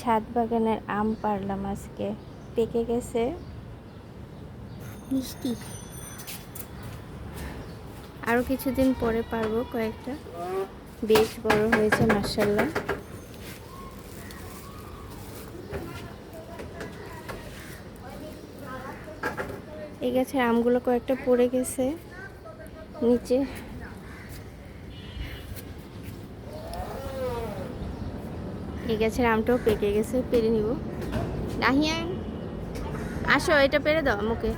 ছাদ বাগানের আম পারলাম আজকে। পেকে গেছে? মিষ্টি। আরও কিছুদিন পরে পারব কয়েকটা। বেশ বড় হয়েছে মার্শাল্লাহ এই গাছের আমগুলো কয়েকটা পড়ে গেছে। নিচে এই গাছের আমটাও পেকে গেছে, পেরে নিব। নাহিয়ান আসো, এটা পেরে দাও মুখে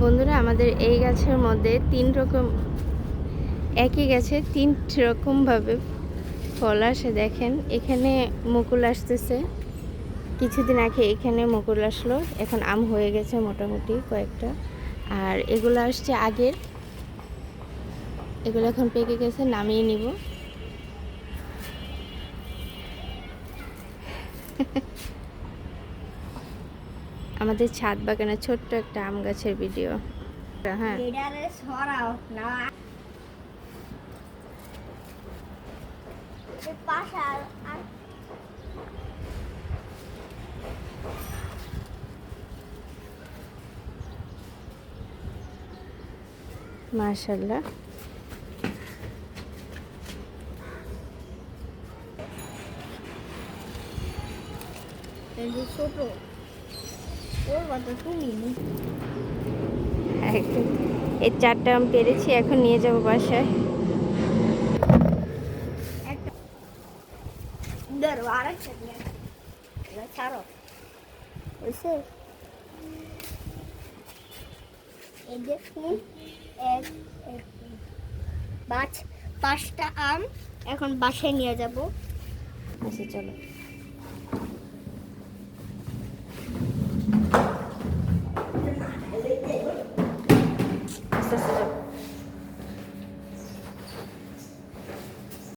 বন্ধুরা, আমাদের এই গাছের মধ্যে তিন রকম, একই গাছে তিন রকমভাবে ফল আসে, দেখেন। এখানে মুকুল আসতেছে। কিছুদিন আগে এখানে মুকুল আসলো। এখন আম হয়ে গেছে মোটামুটি কয়েকটা। আর এগুলো আসছে আগের। এগুলো এখন পেকে গেছে, নামিয়ে নিব। আমাদের ছাদ বাগানে ছোট্ট একটা আম গাছের ভিডিও। হ্যাঁ না এ পাশে আর আর মার্শাল্লাহ এই যে একদম। চারটা আম পেরেছি এখন নিয়ে যাব বাসায়। ছাড়ো। এই দেখুন এক পাঁচ পাঁচটা আম। এখন বাসায় নিয়ে যাব। আচ্ছা চলো।